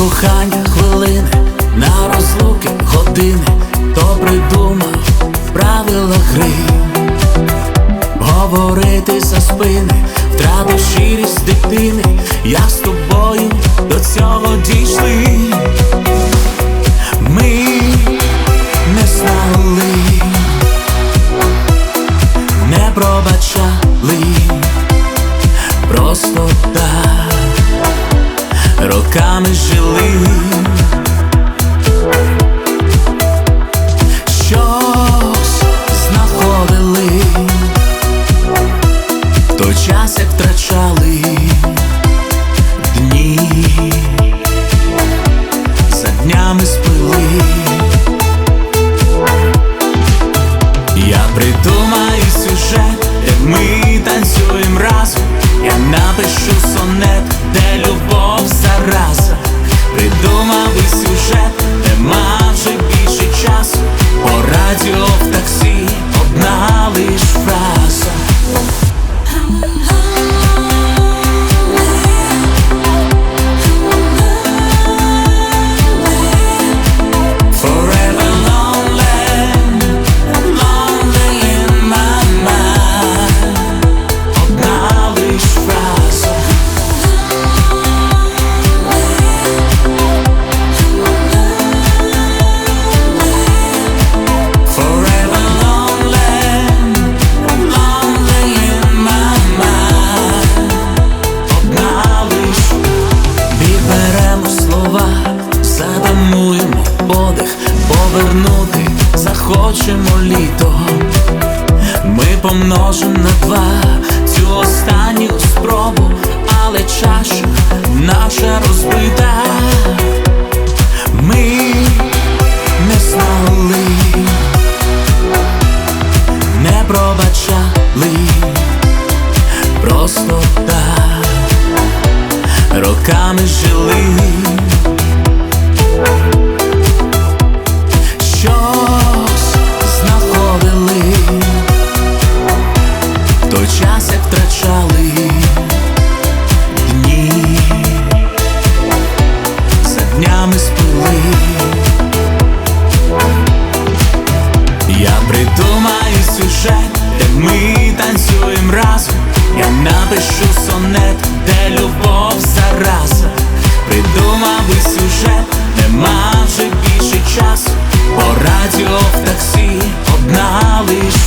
Кохання хвилини, на розлуки години, то придумав правила гри, говорити за спини, роками жили. Щось знаходили, той час як втрачали дні, за днями спили. Я придумаю сюжет, як ми танцюємо разом. Я напишу сонет, де любов Ми на два цю останню спробу, але чаша наша розбита. Ми не знали, не пробачали, просто так роками жили. Той втрачали дні, за днями спили. Я придумаю сюжет, де ми танцюємо разом. Я напишу сонет, де любов зараза. Придумав і сюжет, нема вже більше часу. По радіо в таксі одна лиш.